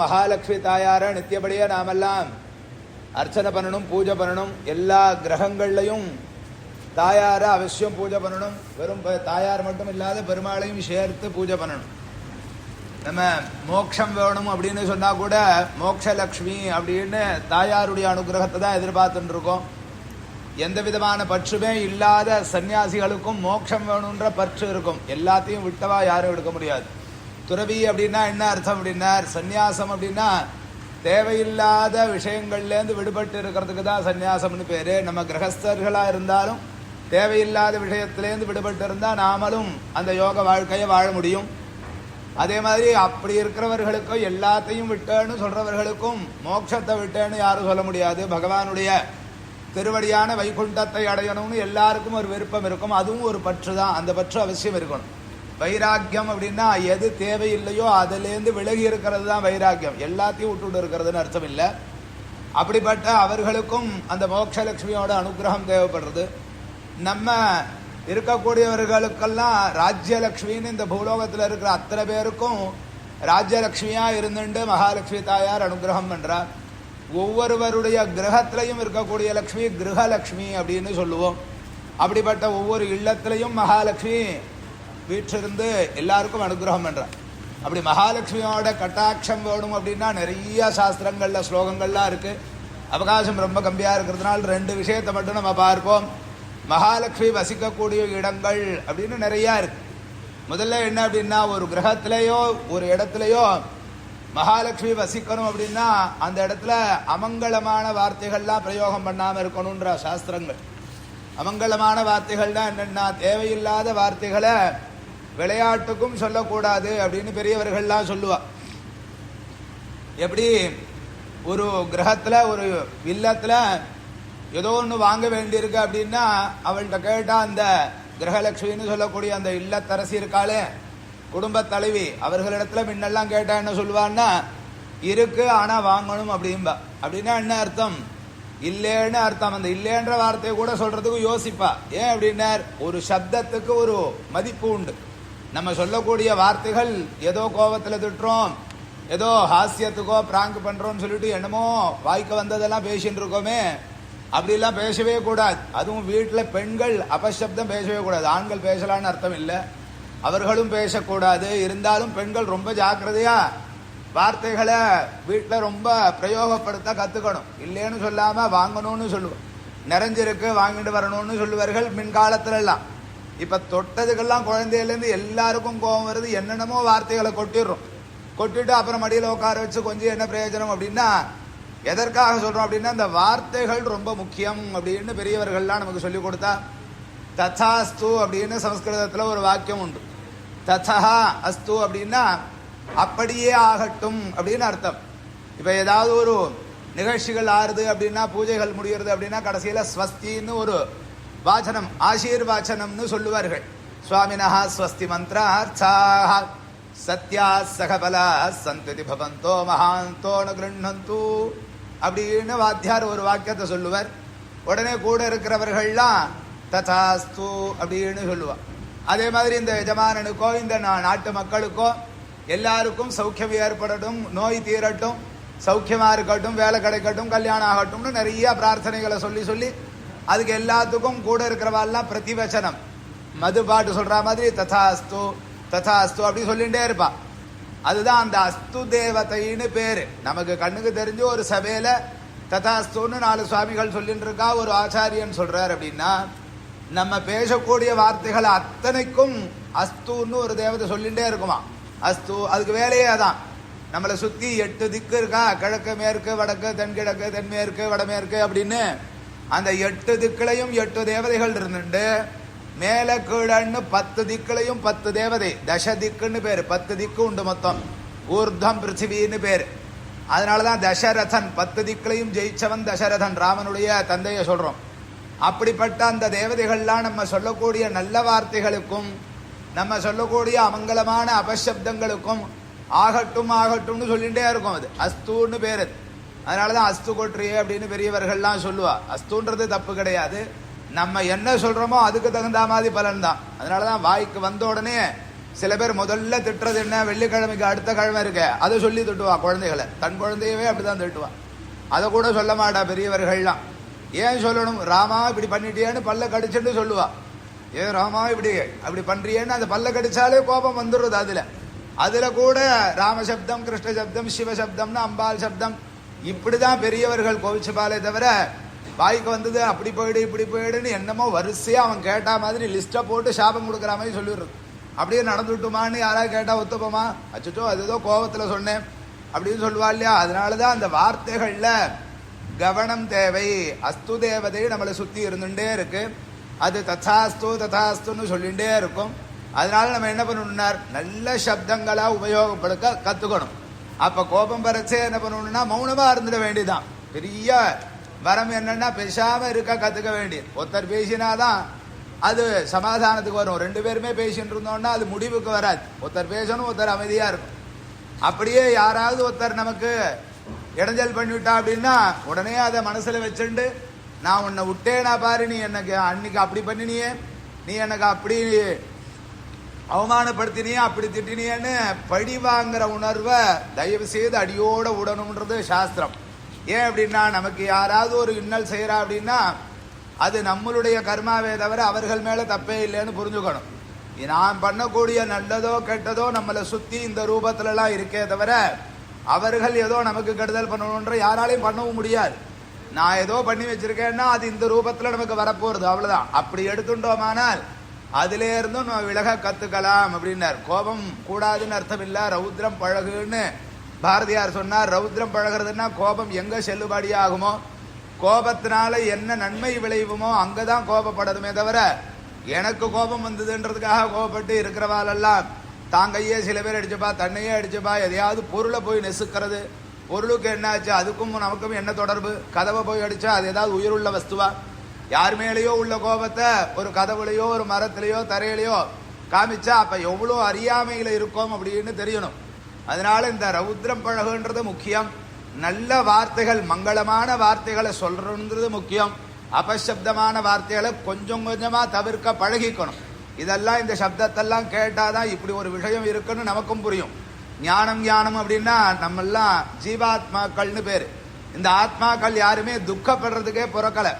மகாலட்சுமி தாயார நித்தியபடியே நாமெல்லாம் அர்ச்சனை பண்ணணும் பூஜை பண்ணணும். எல்லா கிரகங்கள்லையும் தாயார அவசியம் பூஜை பண்ணணும். வெறும் தாயார் மட்டும் இல்லாத பெருமாளையும் சேர்த்து பூஜை பண்ணணும். நம்ம மோட்சம் வேணும் அப்படின்னு சொன்னா கூட மோட்சலக்ஷ்மி அப்படின்னு தாயாருடைய அனுகிரகத்தை தான் எதிர்பார்த்துட்டு இருக்கோம் எந்த விதமான பற்றுமே இல்லாத சன்னியாசிகளுக்கும் மோட்சம் வேணுன்ற பற்று இருக்கும். எல்லாத்தையும் விட்டவா யாரும் எடுக்க முடியாது. துறவி அப்படின்னா என்ன அர்த்தம் அப்படின்னார் சந்நியாசம் அப்படின்னா தேவையில்லாத விஷயங்கள்லேருந்து விடுபட்டு இருக்கிறதுக்கு தான் சந்நியாசம்னு பேர். நம்ம கிரகஸ்தர்களாக இருந்தாலும் தேவையில்லாத விஷயத்துலேருந்து விடுபட்டு இருந்தால் நாமளும் அந்த யோக வாழ்க்கையை வாழ முடியும். அதே மாதிரி அப்படி இருக்கிறவர்களுக்கும் எல்லாத்தையும் விட்டேன்னு சொல்கிறவர்களுக்கும் மோட்சத்தை விட்டேன்னு யாரும் சொல்ல முடியாது. பகவானுடைய திருவடியான வைகுண்டத்தை அடையணும்னு எல்லாருக்கும் ஒரு விருப்பம் இருக்கும். அதுவும் ஒரு பற்று தான். அந்த பற்று அவசியம் இருக்கணும். வைராக்கியம் அப்படின்னா எது தேவையில்லையோ அதுலேருந்து விலகி இருக்கிறது தான் வைராக்கியம். எல்லாத்தையும் விட்டுட்டு இருக்கிறதுன்னு அர்த்தம் இல்லை. அப்படிப்பட்ட அவர்களுக்கும் அந்த மோட்சலட்சுமியோட அனுகிரகம் தேவைப்படுறது. நம்ம இருக்கக்கூடியவர்களுக்கெல்லாம் ராஜ்யலக்ஷ்மின்னு இந்த பூலோகத்தில் இருக்கிற அத்தனை பேருக்கும் ராஜ்யலக்ஷ்மியாக இருந்துட்டு மகாலட்சுமி தாயார் அனுகிரகம் பண்ணுறார் ஒவ்வொருவருடைய கிரகத்திலையும் இருக்கக்கூடிய லக்ஷ்மி கிரகலக்ஷ்மி அப்படின்னு சொல்லுவோம். அப்படிப்பட்ட ஒவ்வொரு இல்லத்திலையும் மகாலட்சுமி வீட்டிலிருந்து எல்லாருக்கும் அனுகிரகம் பண்ணுறார் அப்படி மகாலட்சுமியோட கட்டாட்சம் வேணும் அப்படின்னா நிறைய சாஸ்திரங்களில் ஸ்லோகங்கள்லாம் இருக்குது அவகாசம் ரொம்ப கம்மியாக இருக்கிறதுனால ரெண்டு விஷயத்தை மட்டும் நம்ம பார்ப்போம். மகாலட்சுமி வசிக்கக்கூடிய இடங்கள் அப்படின்னு நிறையா இருக்குது முதல்ல என்ன அப்படின்னா ஒரு கிரகத்திலேயோ ஒரு இடத்துலையோ மகாலட்சுமி வசிக்கணும் அப்படின்னா அந்த இடத்துல அமங்கலமான வார்த்தைகள்லாம் பிரயோகம் பண்ணாமல் இருக்கணுன்ற சாஸ்திரங்கள். அமங்கலமான வார்த்தைகள்னால் என்னென்னா தேவையில்லாத வார்த்தைகளை விளையாட்டுக்கும் சொல்லக்கூடாது அப்படின்னு பெரியவர்கள்லாம் சொல்லுவா. எப்படி? ஒரு கிரகத்துல ஒரு இல்லத்துல ஏதோ ஒன்று வாங்க வேண்டியிருக்கு அப்படின்னா அவள்கிட்ட கேட்டா அந்த கிரகலட்சுமின்னு சொல்லக்கூடிய அந்த இல்லத்தரசி இருக்காளே குடும்ப தலைவி அவர்களிடத்துல முன்னெல்லாம் கேட்டா என்ன சொல்லுவான்னா இருக்கு ஆனா வாங்கணும் அப்படிம்பா. அப்படின்னா என்ன அர்த்தம்? இல்லேன்னு அர்த்தம். அந்த இல்லேன்ற வார்த்தையை கூட சொல்றதுக்கு யோசிப்பா. ஏன் அப்படின்னா ஒரு சப்தத்துக்கு ஒரு மதிப்பு உண்டு. நம்ம சொல்லக்கூடிய வார்த்தைகள் ஏதோ கோபத்தில் திட்டுறோம் ஏதோ ஹாஸ்யத்துக்கோ பிராங்க் பண்ணுறோம்னு சொல்லிட்டு என்னமோ வாய்க்க வந்ததெல்லாம் பேசின்னு இருக்கோமே. அப்படிலாம் பேசவே கூடாது. அதுவும் வீட்டில் பெண்கள் அபசப்தம் பேசவே கூடாது. ஆண்கள் பேசலான்னு அர்த்தம் இல்லை. அவர்களும் பேசக்கூடாது. இருந்தாலும் பெண்கள் ரொம்ப ஜாக்கிரதையாக வார்த்தைகளை வீட்டில் ரொம்ப பிரயோகப்படுத்த கற்றுக்கணும் இல்லைன்னு சொல்லாமல் வாங்கணும்னு சொல்லுவோம். நிறைஞ்சிருக்கு வாங்கிட்டு வரணும்னு சொல்லுவார்கள் மின்காலத்துலலாம். இப்போ தொட்டதுக்கெல்லாம் குழந்தையிலேருந்து எல்லாருக்கும் கோபம் வருது. என்னென்னமோ வார்த்தைகளை கொட்டிடுறோம். கொட்டிட்டு அப்புறம் மடியில் உட்கார வச்சு கொஞ்சம் என்ன பிரயோஜனம் அப்படின்னா எதற்காக சொல்கிறோம் அப்படின்னா இந்த வார்த்தைகள் ரொம்ப முக்கியம் அப்படின்னு பெரியவர்கள்லாம் நமக்கு சொல்லி கொடுத்தா ததாஸ்து அப்படின்னு சம்ஸ்கிருதத்தில் ஒரு வாக்கியம் உண்டு. ததா அஸ்து அப்படின்னா அப்படியே ஆகட்டும் அப்படின்னு அர்த்தம். இப்போ ஏதாவது ஒரு நிகழ்ச்சிகள் ஆறுது அப்படின்னா பூஜைகள் முடிகிறது அப்படின்னா கடைசியில் ஸ்வஸ்தின்னு ஒரு வாசனம் ஆசீர்வாச்சனம்னு சொல்லுவார்கள். சுவாமினா ஸ்வஸ்தி மந்திரார்த்தாக சத்யா சகபலா சந்ததி பவந்தோ மகாந்தோனு கிருண்ணந்து அப்படின்னு வாத்தியார் ஒரு வாக்கியத்தை சொல்லுவார். உடனே கூட இருக்கிறவர்கள்லாம் ததாஸ்து அப்படின்னு சொல்லுவாள் அதே மாதிரி இந்த எஜமானனுக்கோ இந்த நா- நாட்டு மக்களுக்கோ எல்லாருக்கும் சௌக்கியம் ஏற்படட்டும் நோய் தீரட்டும் சௌக்கியமாக இருக்கட்டும் வேலை கிடைக்கட்டும் கல்யாணம் ஆகட்டும்னு நிறைய பிரார்த்தனைகளை சொல்லி சொல்லி அதுக்கு எல்லாத்துக்கும் கூட இருக்கிறவாள்லாம் பிரதிவசனம் மது பாட்டு சொல்ற மாதிரி ததாஸ்து ததாஸ்து அப்படி சொல்லிகிட்டே இருப்பா. அதுதான் அந்த அஸ்து தேவதைன்னு பேர். நமக்கு கண்ணுக்கு தெரிஞ்சு ஒரு சபையில் ததாஸ்துன்னு நாலு சுவாமிகள் சொல்லிட்டு இருக்கா ஒரு ஆச்சாரியன் சொல்றார் அப்படின்னா நம்ம பேசக்கூடிய வார்த்தைகள் அத்தனைக்கும் அஸ்துன்னு ஒரு தேவதை சொல்லிகிட்டே இருக்குமா? அஸ்து அதுக்கு வேலையே அதான். நம்மளை சுற்றி எட்டு திக்கு இருக்கா கிழக்கு மேற்கு வடக்கு தென்கிழக்கு தென்மேற்கு வடமேற்கு அப்படின்னு அந்த எட்டு திக்களையும் எட்டு தேவதைகள் இருந்துட்டு மேல கீழன்னு பத்து திக்களையும் பத்து தேவதை. தச திக்குன்னு பேர். பத்து திக்கு உண்டு மொத்தம். ஊர்தம் பிருத்திவின்னு பேரு. அதனாலதான் தசரதன் பத்து திக்களையும் ஜெயிச்சவன் தசரதன் ராமனுடைய தந்தையை சொல்றோம். அப்படிப்பட்ட அந்த தேவதைகள்லாம் நம்ம சொல்லக்கூடிய நல்ல வார்த்தைகளுக்கும் நம்ம சொல்லக்கூடிய அமங்கலமான அபசப்தங்களுக்கும் ஆகட்டும் ஆகட்டும்னு சொல்லிகிட்டே இருக்கும் அது. அஸ்தூன்னு பேர் அது. அதனாலதான் அஸ்து கொற்றியே அப்படின்னு பெரியவர்கள்லாம் சொல்லுவா. அஸ்துன்றது தப்பு கிடையாது. நம்ம என்ன சொல்றோமோ அதுக்கு தகுந்த மாதிரி பலன் தான் அதனாலதான் வாய்க்கு வந்த உடனே சில பேர் முதல்ல திட்டுறது என்ன? வெள்ளிக்கிழமைக்கு அடுத்த கிழமை இருக்க. அதை சொல்லி திட்டுவா குழந்தைகளை. தன் குழந்தையவே அப்படிதான் திட்டுவா. அதை கூட சொல்ல மாட்டா பெரியவர்கள்லாம். ஏன் சொல்லணும்? ராமா இப்படி பண்ணிட்டியேன்னு பல்ல கடிச்சுட்டு சொல்லுவா. ஏன் ராமா இப்படி அப்படி பண்றியேன்னு அந்த பல்ல கடிச்சாலே கோபம் வந்துடுறது அதுல. அதுல கூட ராமசப்தம் கிருஷ்ண சப்தம் சிவசப்தம்னு அம்பாள் சப்தம். இப்படி தான் பெரியவர்கள் கோவிச்சுப்பாலே தவிர வாய்க்கு வந்தது அப்படி போயிடு இப்படி போயிடுன்னு என்னமோ வரிசையாக அவன் கேட்டா மாதிரி லிஸ்ட்டை போட்டு சாபம் கொடுக்குற மாதிரி சொல்லிடுறது. அப்படியே நடந்துட்டுமான்னு யாராவது கேட்டால் ஒத்துப்போமா? அச்சோ அது ஏதோ சொன்னேன் அப்படின்னு சொல்லுவா இல்லையா? அதனால தான் அந்த வார்த்தைகளில் கவனம் தேவை. அஸ்து தேவதை நம்மளை சுற்றி இருந்துட்டே இருக்கு. அது ததாஸ்து ததாஸ்துன்னு சொல்லிகிட்டே இருக்கும். அதனால நம்ம என்ன பண்ணணும்னார்? நல்ல சப்தங்களாக உபயோகப்படுத்த கற்றுக்கணும் அப்ப கோபம் பறச்சே என்ன பண்ணணும்னா மௌனமா இருந்துட வேண்டியதான் பெரிய வரம் என்னன்னா பேசாம இருக்க கத்துக்க வேண்டியது. ஒருத்தர் பேசினாதான் அது சமாதானத்துக்கு வரும். ரெண்டு பேருமே பேசிட்டு இருந்தோம்னா அது முடிவுக்கு வராது. ஒருத்தர் பேசணும் ஒருத்தர் அமைதியா இருக்கும் அப்படியே யாராவது ஒருத்தர் நமக்கு இடைஞ்சல் பண்ணிவிட்டா அப்படின்னா உடனே அதை மனசுல வச்சுண்டு நான் உன்னை விட்டேனா பாரு நீ எனக்கு அன்னைக்கு அப்படி பண்ணினியே. நீ எனக்கு அப்படி அவமானப்படுத்தினியே அப்படி திட்டினியேன்னு பழி வாங்குற உணர்வை தயவு செய்து அடியோட விடணும்ன்றது சாஸ்திரம். ஏன் அப்படின்னா நமக்கு யாராவது ஒரு இன்னல் செய்கிறா அப்படின்னா அது நம்மளுடைய கர்மாவே தவிர அவர்கள் மேலே தப்பே இல்லைன்னு புரிஞ்சுக்கணும். நான் பண்ணக்கூடிய நல்லதோ கெட்டதோ நம்மளை சுற்றி இந்த ரூபத்துலலாம் இருக்கே தவிர அவர்கள் ஏதோ நமக்கு கெடுதல் பண்ணணுன்ற யாராலையும் பண்ணவும் முடியாது. நான் ஏதோ பண்ணி வச்சிருக்கேன்னா அது இந்த ரூபத்தில் நமக்கு வரப்போகிறது அவ்வளோதான் அப்படி எடுத்துட்டோமானால் அதுலேருந்தும் நம்ம விலக கத்துக்கலாம் அப்படின்னார். கோபம் கூடாதுன்னு அர்த்தம் இல்ல ரௌத்ரம் பழகுன்னு பாரதியார் சொன்னார். ரௌத்ரம் பழகுறதுன்னா கோபம் எங்க செல்லுபடியாகுமோ? கோபத்தினால என்ன நன்மை விளைவுமோ அங்கதான் கோபப்படணுமே தவிர எனக்கு கோபம் வந்ததுன்றதுக்காக கோபப்பட்டு இருக்கிறவாளெல்லாம் தாங்கையே சில பேர் அடிச்சுப்பா தன்னையே அடிச்சுப்பா எதையாவது பொருளை போய் நெசுக்கிறது. பொருளுக்கு என்னாச்சு? அதுக்கும் நமக்கும் என்ன தொடர்பு? கதவை போய் அடிச்சா அது ஏதாவது உயிருள்ள வஸ்துவா? யார் மேலேயோ உள்ள கோபத்தை ஒரு கதவுலையோ ஒரு மரத்துலையோ தரையிலையோ காமிச்சா அப்ப எவ்வளோ அறியாமையில் இருக்கோம் அப்படின்னு தெரியணும். அதனால இந்த ரவுத்ரம் பழகுன்றது முக்கியம். நல்ல வார்த்தைகள் மங்களமான வார்த்தைகளை சொல்கிறன்றது முக்கியம். அபசப்தமான வார்த்தைகளை கொஞ்சம் கொஞ்சமாக தவிர்க்க பழகிக்கணும். இதெல்லாம் இந்த சப்தத்தெல்லாம் கேட்டாதான் இப்படி ஒரு விஷயம் இருக்குன்னு நமக்கும் புரியும். ஞானம் ஞானம் அப்படின்னா நம்மெல்லாம் ஜீவாத்மாக்கள்னு பேர். இந்த ஆத்மாக்கள் யாருமே துக்கப்படுறதுக்கே புறக்கலை.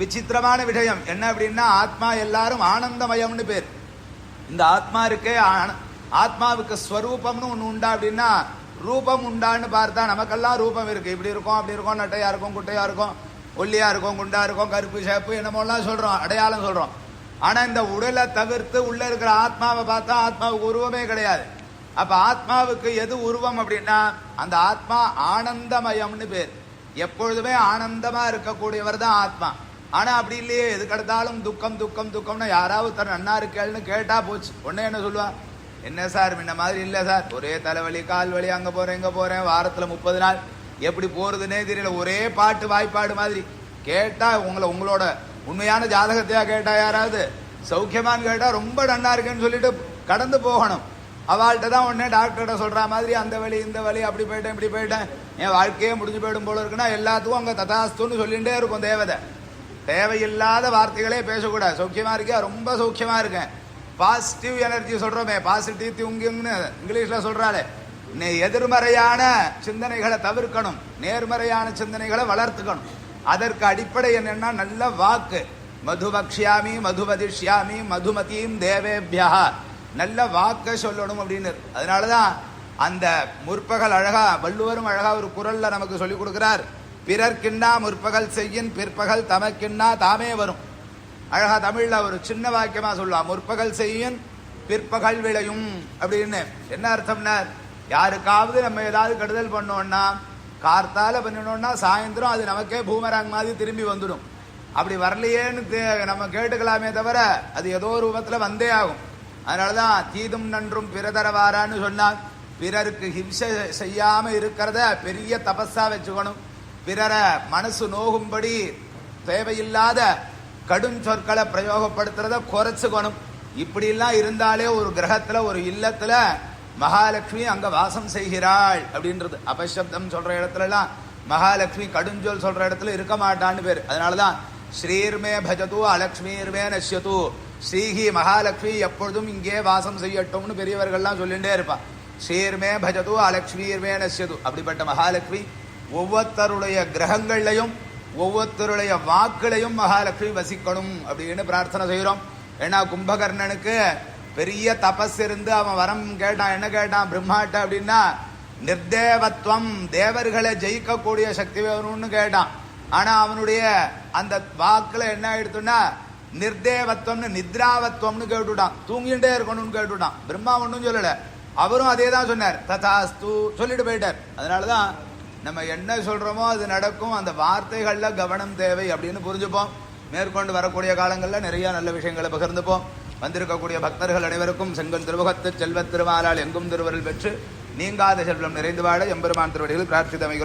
விசித்திரமான விஷயம் என்ன அப்படின்னா ஆத்மா எல்லாரும் ஆனந்தமயம்னு பேர். இந்த ஆத்மா இருக்கே ஆத்மாவுக்கு ஸ்வரூபம்னு ஒன்று உண்டா அப்படின்னா ரூபம் உண்டான்னு பார்த்தா நமக்கெல்லாம் ரூபம் இருக்கு. இப்படி இருக்கும் அப்படி இருக்கும் நட்டையா இருக்கும் குட்டையா இருக்கும் ஒல்லியா இருக்கும் குண்டா இருக்கும் கருப்பு சேப்பு என்னமோலாம் சொல்றோம் அடையாளம் சொல்றோம். ஆனா இந்த உடலை தவிர்த்து உள்ள இருக்கிற ஆத்மாவை பார்த்தா ஆத்மாவுக்கு உருவமே கிடையாது. அப்ப ஆத்மாவுக்கு எது உருவம் அப்படின்னா அந்த ஆத்மா ஆனந்தமயம்னு பேர். எப்பொழுதுமே ஆனந்தமா இருக்கக்கூடியவர் தான் ஆத்மா. ஆனால் அப்படி இல்லையே எதுக்கு எடுத்தாலும் துக்கம் துக்கம் துக்கம்னு யாராவது தன் அண்ணா இருக்கேன்னு கேட்டால் போச்சு. உடனே என்ன சொல்லுவான் என்ன சார் முன்ன மாதிரி இல்லை சார். ஒரே தலைவலி கால் வலி அங்கே போகிறேன் இங்கே போகிறேன் வாரத்தில் முப்பது நாள். எப்படி போகிறதுனே தெரியல ஒரே பாட்டு வாய்ப்பாடு மாதிரி. கேட்டால் உங்களை உங்களோட உண்மையான ஜாதகத்தையாக கேட்டால் யாராவது? சௌக்கியமான்னு கேட்டால் ரொம்ப நன்னா இருக்கேன்னு சொல்லிட்டு கடந்து போகணும். அவள்கிட்ட தான் உடனே டாக்டர்கிட்ட சொல்கிற மாதிரி அந்த வழி இந்த வழி அப்படி போயிட்டேன் இப்படி போயிட்டேன். என் வாழ்க்கையே முடிஞ்சு போயிடும் போல இருக்குன்னா எல்லாத்துக்கும் அங்கே ததாஸ்துன்னு சொல்லிகிட்டே இருக்கும் தேவதை. தேவையில்லாத வார்த்தைகளே பேசக்கூடாது. சௌக்கியமாக இருக்கியா ரொம்ப சௌக்கியமாக இருக்கேன். பாசிட்டிவ் எனர்ஜி சொல்கிறோமே பாசிட்டிவ் திங்கிங்னு இங்கிலீஷில் சொல்கிறாளே நீ எதிர்மறையான சிந்தனைகளை தவிர்க்கணும். நேர்மறையான சிந்தனைகளை வளர்த்துக்கணும். அதற்கு அடிப்படை என்னென்னா நல்ல வாக்கு. மதுபக்ஷியாமி மதுபதிஷ்யாமி மதுமதியும் தேவேபியா. நல்ல வாக்கை சொல்லணும் அப்படின்னு. அதனால தான் அந்த முற்பகல் அழகா வள்ளுவரும் அழகா ஒரு குரல்ல நமக்கு சொல்லிக் கொடுக்குறார். பிறர்க்கின்னா முற்பகல் செய்யின் பிற்பகல் தமக்கின்னா தாமே வரும். அழகா தமிழ்ல ஒரு சின்ன வாக்கியமா சொல்லுவா முற்பகல் செய்யின் பிற்பகல் விளையும் அப்படின்னு. என்ன அர்த்தம்னா யாருக்காவது நம்ம ஏதாவது கெடுதல் பண்ணோம்னா கார்த்தால பண்ணினோம்னா சாயந்தரம் அது நமக்கே பூமராங் மாதிரி திரும்பி வந்துடும். அப்படி வரலையேன்னு நம்ம கேட்டுக்கலாமே தவிர அது ஏதோ ஒரு வந்தே ஆகும். அதனாலதான் தீதும் நன்றும் பிறதரவாரான்னு சொன்னால் பிறருக்கு ஹிம்சை செய்யாமல் இருக்கிறத பெரிய தபஸா வச்சுக்கணும். பிறரை மனசு நோகும்படி தேவையில்லாத கடும் சொற்களை பிரயோகப்படுத்துறத குறைச்சுக்கணும். இப்படிலாம் இருந்தாலே ஒரு கிரகத்துல ஒரு இல்லத்துல மகாலட்சுமி அங்க வாசம் செய்கிறாள் அப்படின்றது. அபசப்தம் சொல்ற இடத்துல எல்லாம் மகாலட்சுமி கடுஞ்சொல் சொல்ற இடத்துல இருக்க மாட்டான்னு பேரு. அதனாலதான் ஸ்ரீர்மே பஜது அலக்ஷ்மீர்மே நஷ்யது. ஸ்ரீஹி மகாலட்சுமி எப்பொழுதும் இங்கே வாசம் செய்யட்டும்னு பெரியவர்கள்லாம் சொல்லிட்டே இருப்பான் ஸ்ரீர்மே பஜது அலக்ஷ்மீர்மே நஷ்யது. அப்படிப்பட்ட மகாலட்சுமி ஒவ்வொருத்தருடைய கிரகங்கள்லையும் ஒவ்வொருத்தருடைய வாக்குலையும் மகாலட்சுமி வசிக்கணும் அப்படின்னு பிரார்த்தனை செய்கிறோம் ஏன்னா கும்பகர்ணனுக்கு பெரிய தபஸ் இருந்து அவன் வரம் கேட்டான் என்ன கேட்டான் பிரம்மாட்ட அப்படின்னா நிர்தேவத்துவம் தேவர்களை ஜெயிக்கக்கூடிய சக்தி வேணும்னு கேட்டான். ஆனால் அவனுடைய அந்த வாக்கில் என்ன ஆயிடுத்துன்னா நிர்தேவத்துவம்னு நித்ராவத்துவம்னு கேட்டுட்டான். தூங்கிட்டே இருக்கணும்னு கேட்டுட்டான். பிரம்மா ஒன்றும் சொல்லலை. அவரும் அதே தான் சொன்னார். ததாஸ்து சொல்லிட்டு போயிட்டார். அதனாலதான் நம்ம என்ன சொல்கிறோமோ அது நடக்கும். அந்த வார்த்தைகளில் கவனம் தேவை அப்படின்னு புரிஞ்சுப்போம். மேற்கொண்டு வரக்கூடிய காலங்களில் நிறைய நல்ல விஷயங்களை பகிர்ந்துப்போம். வந்திருக்கக்கூடிய பக்தர்கள் அனைவருக்கும் செங்கன் திருமுகத்து செல்வத் திருமாலால் எங்கும் திருவருள் பெற்று நீங்காத செல்வம் நிறைந்து வாழ எம்பெருமான் திருவடிகள் பிரார்த்தித்தமைகள்